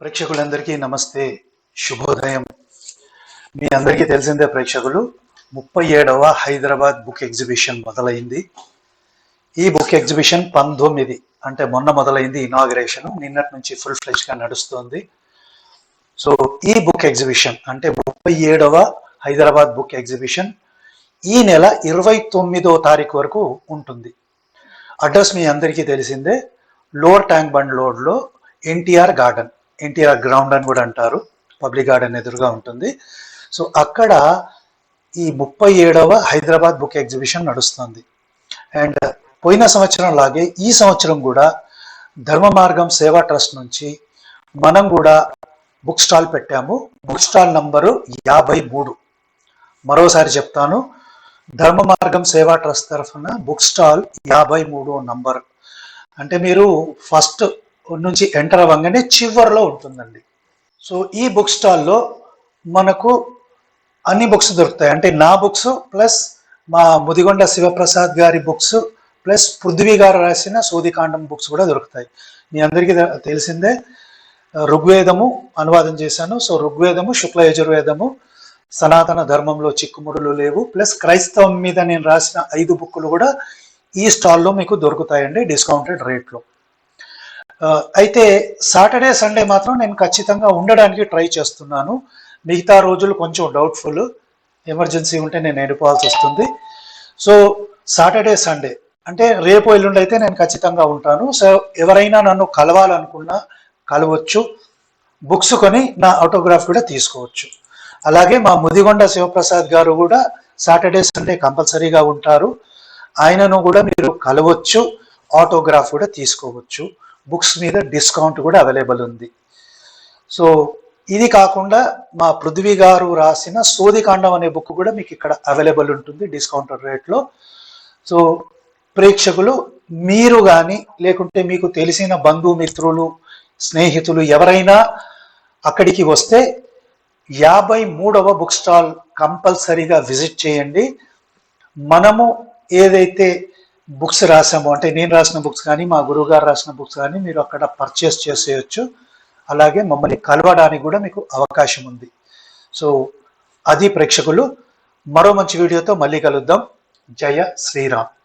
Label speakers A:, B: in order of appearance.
A: ప్రేక్షకులందరికీ నమస్తే. శుభోదయం. మీ అందరికీ తెలిసిందే ప్రేక్షకులు ముప్పై ఏడవ హైదరాబాద్ బుక్ ఎగ్జిబిషన్ మొదలైంది. ఈ బుక్ ఎగ్జిబిషన్ పంతొమ్మిది అంటే మొన్న మొదలైంది ఇనాగరేషన్. నిన్నటి నుంచి ఫుల్ ఫ్లెష్గా నడుస్తుంది. సో ఈ బుక్ ఎగ్జిబిషన్ అంటే ముప్పై ఏడవ హైదరాబాద్ బుక్ ఎగ్జిబిషన్ ఈ నెల ఇరవై తొమ్మిదో తారీఖు వరకు ఉంటుంది. అడ్రస్ మీ అందరికీ తెలిసిందే. లోవర్ ట్యాంక్ బండ్ లోడ్లో ఎన్టీఆర్ గార్డెన్. ఎన్టీఆర్ గ్రౌండ్ అని కూడా అంటారు. పబ్లిక్ గార్డెన్ ఎదురుగా ఉంటుంది. సో అక్కడ ఈ ముప్పై ఏడవ హైదరాబాద్ బుక్ ఎగ్జిబిషన్ నడుస్తుంది. అండ్ పోయిన సంవత్సరం లాగే ఈ సంవత్సరం కూడా ధర్మ మార్గం సేవా ట్రస్ట్ నుంచి మనం కూడా బుక్ స్టాల్ పెట్టాము. బుక్ స్టాల్ నంబరు యాభై మూడు. మరోసారి చెప్తాను. ధర్మ మార్గం సేవా ట్రస్ట్ తరఫున బుక్ స్టాల్ యాభై మూడు నంబర్. అంటే మీరు ఫస్ట్ నుంచి ఎంటర్ అవ్వగానే చివరిలో ఉంటుందండి. సో ఈ బుక్ స్టాల్లో మనకు అన్ని బుక్స్ దొరుకుతాయి. అంటే నా బుక్స్ ప్లస్ మా ముదిగొండ శివప్రసాద్ గారి బుక్స్ ప్లస్ పృథ్వీ గారు రాసిన సోదికాండం బుక్స్ కూడా దొరుకుతాయి. మీ అందరికీ తెలిసిందే ఋగ్వేదము అనువాదం చేశాను. సో ఋగ్వేదము శుక్ల యజుర్వేదము సనాతన ధర్మంలో చిక్కుముడులు లేవు. ప్లస్ క్రైస్తవం మీద నేను రాసిన ఐదు బుక్కులు కూడా ఈ స్టాల్లో మీకు దొరుకుతాయండి డిస్కౌంటెడ్ రేట్లో. అయితే సాటర్డే సండే మాత్రం నేను ఖచ్చితంగా ఉండడానికి ట్రై చేస్తున్నాను. మిగతా రోజులు కొంచెం డౌట్ఫుల్ ఎమర్జెన్సీ ఉంటే నేను వెళ్ళిపోవాల్సి వస్తుంది. So Saturday Sunday. అంటే రేపు ఎల్లుండి అయితే నేను ఖచ్చితంగా ఉంటాను. సో ఎవరైనా నన్ను కలవాలనుకున్నా కలవచ్చు. బుక్స్ కొని నా ఆటోగ్రాఫ్ కూడా తీసుకోవచ్చు. అలాగే మా ముదిగొండ శివప్రసాద్ గారు కూడా సాటర్డే సండే కంపల్సరీగా ఉంటారు. ఆయనను కూడా మీరు కలవచ్చు. ఆటోగ్రాఫ్ కూడా తీసుకోవచ్చు. బుక్స్ మీద డిస్కౌంట్ కూడా అవైలబుల్ ఉంది. సో ఇది కాకుండా మా పృథ్వీ గారు రాసిన సోదికాండం అనే బుక్ కూడా మీకు ఇక్కడ అవైలబుల్ ఉంటుంది డిస్కౌంట్ రేట్లో. సో ప్రేక్షకులు మీరు కానీ లేకుంటే మీకు తెలిసిన బంధుమిత్రులు స్నేహితులు ఎవరైనా అక్కడికి వస్తే యాభై మూడవ బుక్ స్టాల్ కంపల్సరీగా విజిట్ చేయండి. మనము ఏదైతే బుక్స్ రాసాము. అంటే నేను రాసిన బుక్స్ కానీ మా గురువు గారు రాసిన బుక్స్ కానీ మీరు అక్కడ పర్చేస్ చేసేయచ్చు. అలాగే మమ్మల్ని కలవడానికి కూడా మీకు అవకాశం ఉంది. సో అది ప్రేక్షకులు మరో మంచి వీడియోతో మళ్ళీ కలుద్దాం. జయ శ్రీరామ్.